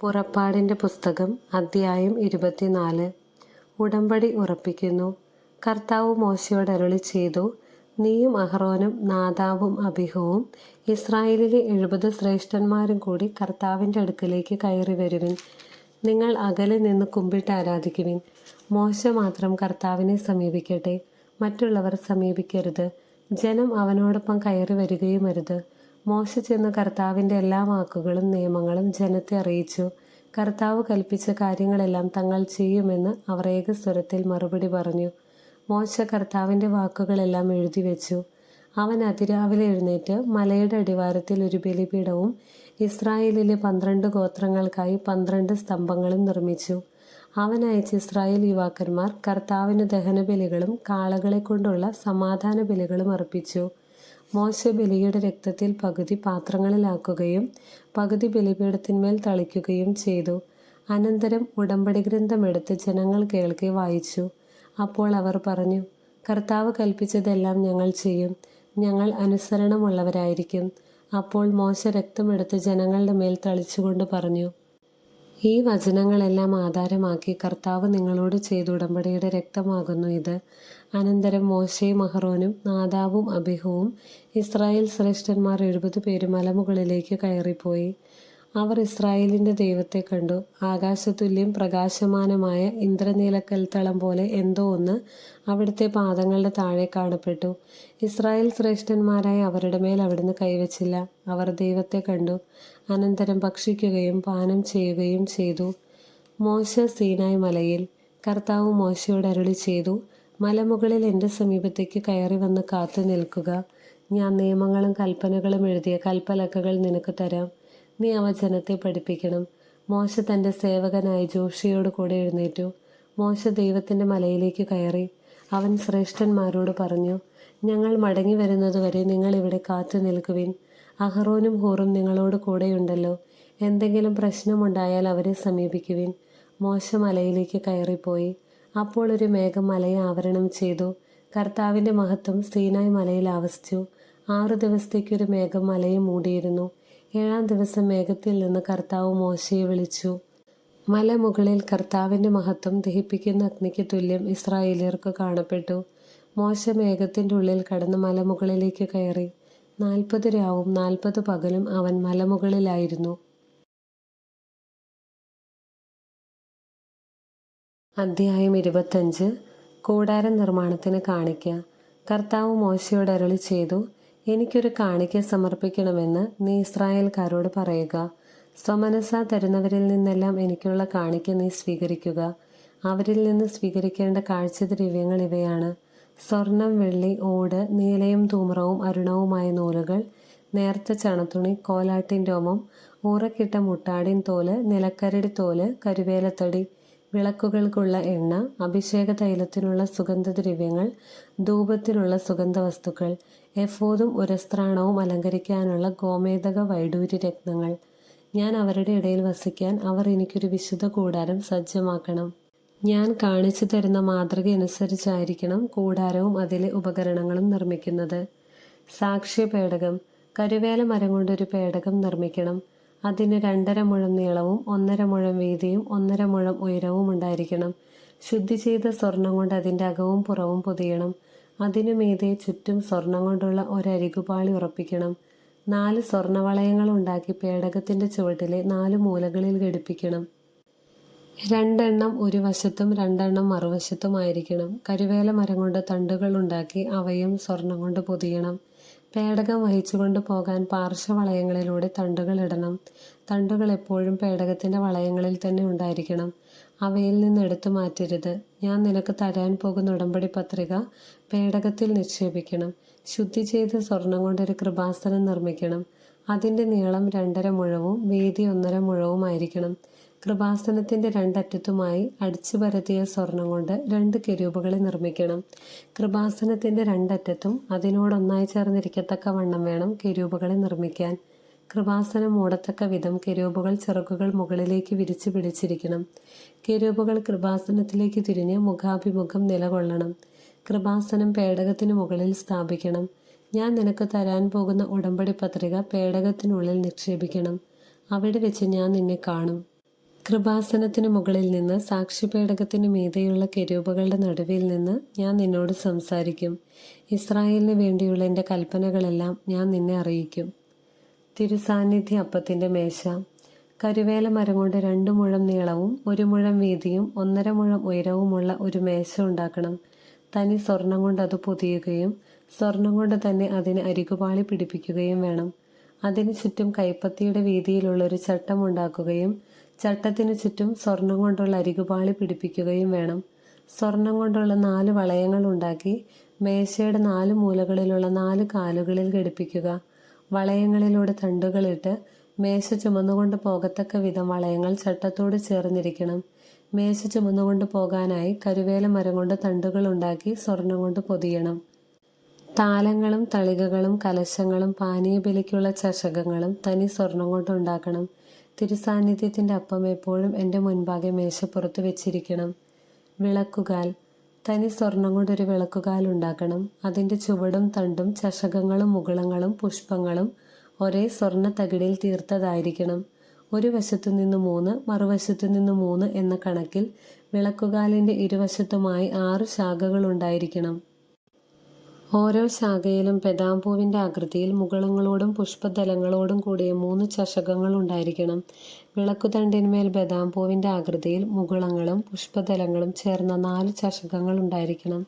പുറപ്പാടിന്റെ പുസ്തകം അദ്ധ്യായം ഇരുപത്തിനാല്. ഉടമ്പടി ഉറപ്പിക്കുന്നു. കർത്താവ് മോശയോട് അരുളി ചെയ്തു നീയും അഹ്റോനും നാദാവും അഭിഹവും ഇസ്രായേലിലെ എഴുപത് ശ്രേഷ്ഠന്മാരും കൂടി കർത്താവിന്റെ അടുക്കലേക്ക് കയറി വരുവിൻ. നിങ്ങൾ അകലെ നിന്ന് കുമ്പിട്ട് ആരാധിക്കുവിൻ. മോശ മാത്രം കർത്താവിനെ സമീപിക്കട്ടെ. മറ്റുള്ളവർ സമീപിക്കരുത്. ജനം അവനോടൊപ്പം കയറി വരികയും അരുത്. മോശ ചെന്ന് കർത്താവിന്റെ എല്ലാ വാക്കുകളും നിയമങ്ങളും ജനത്തെ അറിയിച്ചു. കർത്താവ് കൽപ്പിച്ച കാര്യങ്ങളെല്ലാം തങ്ങൾ ചെയ്യുമെന്ന് അവർ ഏകസ്വരത്തിൽ മറുപടി പറഞ്ഞു. മോശ കർത്താവിന്റെ വാക്കുകളെല്ലാം എഴുതി വെച്ചു അവൻ അതിരാവിലെ എഴുന്നേറ്റ് മലയുടെ അടിവാരത്തിൽ ഒരു ബലിപീഠവും ഇസ്രായേലിലെ പന്ത്രണ്ട് ഗോത്രങ്ങൾക്കായി പന്ത്രണ്ട് സ്തംഭങ്ങളും നിർമ്മിച്ചു. അവൻ അയച്ച ഇസ്രായേൽ യുവാക്കന്മാർ കർത്താവിന് ദഹനബലികളും കാളകളെ കൊണ്ടുള്ള സമാധാന ബലികളും അർപ്പിച്ചു. മോശ ബലിയുടെ രക്തത്തിൽ പകുതി പാത്രങ്ങളിലാക്കുകയും പകുതി ബലിപീഠത്തിന്മേൽ തളിക്കുകയും ചെയ്തു. അനന്തരം ഉടമ്പടി ഗ്രന്ഥമെടുത്ത് ജനങ്ങൾ കേൾക്കെ വായിച്ചു. അപ്പോൾ അവർ പറഞ്ഞു കർത്താവ് കൽപ്പിച്ചതെല്ലാം ഞങ്ങൾ ചെയ്യും. ഞങ്ങൾ അനുസരണമുള്ളവരായിരിക്കും. അപ്പോൾ മോശ രക്തമെടുത്ത് ജനങ്ങളുടെ മേൽ തളിച്ചുകൊണ്ട് പറഞ്ഞു ഈ വചനങ്ങളെല്ലാം ആധാരമാക്കി കർത്താവ് നിങ്ങളോട് ചെയ്ത ഉടമ്പടിയുടെ രക്തമാകുന്നു ഇത്. അനന്തരം മോശയും അഹ്റോനും നാദാവും അബിഹുവും ഇസ്രായേൽ ശ്രേഷ്ഠന്മാർ എഴുപത് പേര് മലമുകളിലേക്ക് കയറിപ്പോയി. അവർ ഇസ്രായേലിന്റെ ദൈവത്തെ കണ്ടു. ആകാശതുല്യം പ്രകാശമാനമായ ഇന്ദ്രനീലക്കൽത്തളം പോലെ എന്തോ ഒന്ന് അവിടുത്തെ പാദങ്ങളുടെ താഴെ കാണപ്പെട്ടു. ഇസ്രായേൽ ശ്രേഷ്ഠന്മാരായ അവരുടെ മേൽ അവിടുന്ന് കൈവച്ചില്ല. അവർ ദൈവത്തെ കണ്ടു. അനന്തരം ഭക്ഷിക്കുകയും പാനം ചെയ്യുകയും ചെയ്തു. മോശ സീനായ് മലയിൽ കർത്താവ് മോശയോട് അരുളി ചെയ്തു മലമുകളിൽ എന്റെ സമീപത്തേക്ക് കയറി വന്ന് കാത്തു നിൽക്കുക. ഞാൻ നിയമങ്ങളും കൽപ്പനകളും എഴുതിയ കൽപ്പലക്കകൾ നിനക്ക് തരാം. നീ അവ ജനത്തെ പഠിപ്പിക്കണം. മോശ തന്റെ സേവകനായ ജോഷിയോട് കൂടെ എഴുന്നേറ്റു. മോശ ദൈവത്തിന്റെ മലയിലേക്ക് കയറി. അവൻ ശ്രേഷ്ഠന്മാരോട് പറഞ്ഞു ഞങ്ങൾ മടങ്ങി വരുന്നതുവരെ നിങ്ങൾ ഇവിടെ കാത്തു നിൽക്കുവിൻ. അഹറോനും ഹൂറും നിങ്ങളോട് കൂടെയുണ്ടല്ലോ. എന്തെങ്കിലും പ്രശ്നമുണ്ടായാൽ അവരെ സമീപിക്കുവിൻ. മോശ മലയിലേക്ക് കയറിപ്പോയി. അപ്പോൾ ഒരു മേഘം മലയെ ആവരണം ചെയ്തു. കർത്താവിന്റെ മഹത്വം സീനായ് മലയിൽ ആവസിച്ചു. ആറു ദിവസത്തേക്കൊരു മേഘം മലയെ മൂടിയിരുന്നു. ഏഴാം ദിവസം മേഘത്തിൽ നിന്ന് കർത്താവ് മോശയെ വിളിച്ചു. മലമുകളിൽ കർത്താവിന്റെ മഹത്വം ദഹിപ്പിക്കുന്ന അഗ്നിക്ക് തുല്യം ഇസ്രായേലിയർക്ക് കാണപ്പെട്ടു. മോശ മേഘത്തിന്റെ ഉള്ളിൽ കടന്ന് മലമുകളിലേക്ക് കയറി. നാൽപ്പത് രാവും നാൽപ്പത് പകലും അവൻ മലമുകളിലായിരുന്നു. അധ്യായം ഇരുപത്തഞ്ച്. കൂടാര നിർമ്മാണത്തിന് കാണിക്കുക കർത്താവ് മോശയോട് അരളി ചെയ്തു എനിക്കൊരു കാണിക്ക സമർപ്പിക്കണമെന്ന് നീ ഇസ്രായേൽക്കാരോട് പറയുക. സ്വമനസ തരുന്നവരിൽ നിന്നെല്ലാം എനിക്കുള്ള കാണിക്ക നീ സ്വീകരിക്കുക. അവരിൽ നിന്ന് സ്വീകരിക്കേണ്ട കാഴ്ചദ്രവ്യങ്ങൾ ഇവയാണ്. സ്വർണം വെള്ളി ഓട് നീലയും തൂമ്രവും അരുണവുമായ നൂലുകൾ നേർത്ത ചണത്തുണി കോലാട്ടിൻ രോമം ഊറക്കിട്ട മുട്ടാടിൻ തോൽ നിലക്കരടി തോൽ കരുവേലത്തടി വിളക്കുകൾക്കുള്ള എണ്ണ അഭിഷേക തൈലത്തിനുള്ള സുഗന്ധദ്രവ്യങ്ങൾ ധൂപത്തിനുള്ള സുഗന്ധവസ്തുക്കൾ എഫോദും ഉരസ്ത്രാണവും അലങ്കരിക്കാനുള്ള ഗോമേതക വൈഡൂര്യ രത്നങ്ങൾ. ഞാൻ അവരുടെ ഇടയിൽ വസിക്കാൻ അവർ എനിക്കൊരു വിശുദ്ധ കൂടാരം സജ്ജമാക്കണം. ഞാൻ കാണിച്ചു തരുന്ന മാതൃക അനുസരിച്ചായിരിക്കണം കൂടാരവും അതിലെ ഉപകരണങ്ങളും നിർമ്മിക്കുന്നത്. സാക്ഷ്യ പേടകം. കരുവേല മരം കൊണ്ടൊരു പേടകം നിർമ്മിക്കണം. അതിന് രണ്ടര മുഴം നീളവും ഒന്നര മുഴം വീതിയും ഒന്നര മുഴം ഉയരവും ഉണ്ടായിരിക്കണം. ശുദ്ധി ചെയ്ത സ്വർണം കൊണ്ട് അതിന്റെ അകവും പുറവും പൊതിയണം. അതിനു മീതെ ചുറ്റും സ്വർണം കൊണ്ടുള്ള ഒരരികുപാളി ഉറപ്പിക്കണം. നാല് സ്വർണവളയങ്ങൾ ഉണ്ടാക്കി പേടകത്തിന്റെ ചുവട്ടിലെ നാല് മൂലകളിൽ ഘടിപ്പിക്കണം. രണ്ടെണ്ണം ഒരു വശത്തും രണ്ടെണ്ണം മറുവശത്തുമായിരിക്കണം. കരുവേല മരം കൊണ്ട് തണ്ടുകൾ ഉണ്ടാക്കി അവയും സ്വർണം കൊണ്ട് പൊതിയണം. പേടകം വഹിച്ചുകൊണ്ട് പോകാൻ പാർശ്വവളയങ്ങളിലൂടെ തണ്ടുകൾ ഇടണം. തണ്ടുകൾ എപ്പോഴും പേടകത്തിന്റെ വളയങ്ങളിൽ തന്നെ ഉണ്ടായിരിക്കണം. അവയിൽ നിന്ന് എടുത്തു മാറ്റരുത്. ഞാൻ നിനക്ക് തരാൻ പോകുന്ന ഉടമ്പടി പത്രിക പേടകത്തിൽ നിക്ഷേപിക്കണം. ശുദ്ധി ചെയ്ത സ്വർണം കൊണ്ടൊരു കൃപാസനം നിർമ്മിക്കണം. അതിന്റെ നീളം രണ്ടര മുഴവും വീതി ഒന്നര മുഴവുമായിരിക്കണം കൃപാസനത്തിന്റെ രണ്ടറ്റത്തുമായി അടിച്ചു പരത്തിയ സ്വർണം കൊണ്ട് രണ്ട് കെരൂപുകളെ നിർമ്മിക്കണം. കൃപാസനത്തിന്റെ രണ്ടറ്റത്തും അതിനോടൊന്നായി ചേർന്നിരിക്കത്തക്ക വണ്ണം വേണം കെരൂപകളെ നിർമ്മിക്കാൻ. കൃപാസനം മൂടത്തക്ക വിധം കെരൂപുകൾ ചിറകുകൾ മുകളിലേക്ക് വിരിച്ചു പിടിച്ചിരിക്കണം. കെരൂപുകൾ കൃപാസനത്തിലേക്ക് തിരിഞ്ഞ് മുഖാഭിമുഖം നിലകൊള്ളണം. കൃപാസനം പേടകത്തിനു മുകളിൽ സ്ഥാപിക്കണം. ഞാൻ നിനക്ക് തരാൻ പോകുന്ന ഉടമ്പടി പത്രിക പേടകത്തിനുള്ളിൽ നിക്ഷേപിക്കണം. അവിടെ വെച്ച് ഞാൻ നിന്നെ കാണും. കൃപാസനത്തിനു മുകളിൽ നിന്ന് സാക്ഷി സാക്ഷിപേടകത്തിനു മീതെയുള്ള കെരൂപകളുടെ നടുവിൽ നിന്ന് ഞാൻ നിന്നോട് സംസാരിക്കും. ഇസ്രായേലിന് വേണ്ടിയുള്ള എന്റെ കൽപ്പനകളെല്ലാം ഞാൻ നിന്നെ അറിയിക്കും. തിരുസാന്നിധ്യ അപ്പത്തിന്റെ മേശ. കരുവേല മരം കൊണ്ട് രണ്ടു മുഴം നീളവും ഒരു മുഴം വീതിയും ഒന്നര മുഴം ഉയരവുമുള്ള ഒരു മേശ ഉണ്ടാക്കണം. തനി സ്വർണം കൊണ്ട് അത് പൊതിയുകയും സ്വർണം കൊണ്ട് തന്നെ അതിന് അരികുപാളി പിടിപ്പിക്കുകയും വേണം. അതിന് ചുറ്റും കൈപ്പത്തിയുടെ വീതിയിലുള്ള ഒരു ചട്ടം ഉണ്ടാക്കുകയും ചട്ടത്തിനു ചുറ്റും സ്വർണം കൊണ്ടുള്ള അരികുപാളി പിടിപ്പിക്കുകയും വേണം. സ്വർണം കൊണ്ടുള്ള നാല് വളയങ്ങൾ ഉണ്ടാക്കി മേശയുടെ നാല് മൂലകളിലുള്ള നാല് കാലുകളിൽ ഘടിപ്പിക്കുക. വളയങ്ങളിലൂടെ തണ്ടുകളിട്ട് മേശ ചുമന്നുകൊണ്ട് പോകത്തക്ക വിധം വളയങ്ങൾ ചട്ടത്തോട് ചേർന്നിരിക്കണം. മേശ ചുമന്നുകൊണ്ട് പോകാനായി കരുവേല മരം കൊണ്ട് തണ്ടുകൾ ഉണ്ടാക്കി സ്വർണം കൊണ്ട് പൊതിയണം. താലങ്ങളും തളികകളും കലശങ്ങളും പാനീയബലിക്കുള്ള ചഷകങ്ങളും തനി സ്വർണം കൊണ്ട് ഉണ്ടാക്കണം. തിരുസാന്നിധ്യത്തിന്റെ അപ്പം എപ്പോഴും എന്റെ മുൻപാകെ മേശപ്പുറത്ത് വെച്ചിരിക്കണം. വിളക്കുകാൽ തനി സ്വർണം കൊണ്ടൊരു വിളക്കുകാൽ ഉണ്ടാക്കണം. അതിന്റെ ചുവടും തണ്ടും ചഷകങ്ങളും മുകുളങ്ങളും പുഷ്പങ്ങളും ഒരേ സ്വർണ തകിടിൽ തീർത്തതായിരിക്കണം. ഒരു വശത്തു നിന്ന് മൂന്ന് മറുവശത്തു നിന്ന് മൂന്ന് എന്ന കണക്കിൽ വിളക്കുകാലിന്റെ ഇരുവശത്തുമായി ആറ് ശാഖകൾ ഉണ്ടായിരിക്കണം. ഓരോ ശാഖയിലും പെതാംപൂവിന്റെ ആകൃതിയിൽ മുകളങ്ങളോടും പുഷ്പദലങ്ങളോടും കൂടിയ മൂന്ന് ചഷകങ്ങൾ ഉണ്ടായിരിക്കണം. വിളക്കുതണ്ടിന്മേൽ ബദാംപൂവിന്റെ ആകൃതിയിൽ മുകുളങ്ങളും പുഷ്പദലങ്ങളും ചേർന്ന നാല് ചഷകങ്ങൾ ഉണ്ടായിരിക്കണം.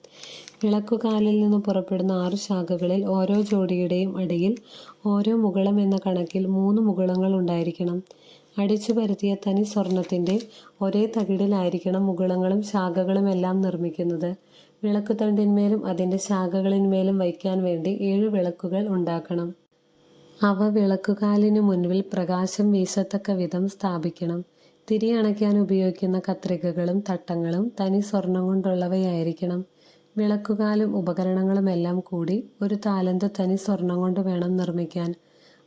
വിളക്കുകാലിൽ നിന്ന് പുറപ്പെടുന്ന ആറു ശാഖകളിൽ ഓരോ ജോഡിയുടെയും അടിയിൽ ഓരോ മുകളം എന്ന കണക്കിൽ മൂന്ന് മുകുളങ്ങൾ ഉണ്ടായിരിക്കണം. അടിച്ചു പരത്തിയ തനി സ്വർണത്തിന്റെ ഒരേ തകിടിലായിരിക്കണം മുകുളങ്ങളും ശാഖകളും എല്ലാം നിർമ്മിക്കുന്നത്. വിളക്കുതണ്ടിന്മേലും അതിന്റെ ശാഖകളിന്മേലും വയ്ക്കാൻ വേണ്ടി ഏഴ് വിളക്കുകൾ ഉണ്ടാക്കണം. അവ വിളക്കുകാലിന് മുൻപിൽ പ്രകാശം വീശത്തക്ക വിധം സ്ഥാപിക്കണം. തിരി അണയ്ക്കാൻ ഉപയോഗിക്കുന്ന കത്രികകളും തട്ടങ്ങളും തനി സ്വർണം കൊണ്ടുള്ളവയായിരിക്കണം. വിളക്കുകാലും ഉപകരണങ്ങളും എല്ലാം കൂടി ഒരു താലന്ത് തനി സ്വർണം കൊണ്ട് വേണം നിർമ്മിക്കാൻ.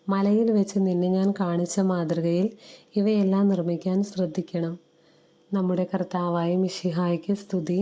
മലയിൽ വെച്ച് നിന്നെ ഞാൻ കാണിച്ച മാതൃകയിൽ ഇവയെല്ലാം നിർമ്മിക്കാൻ ശ്രദ്ധിക്കണം. നമ്മുടെ കർത്താവായ മിഷിഹായ്ക്ക് സ്തുതി.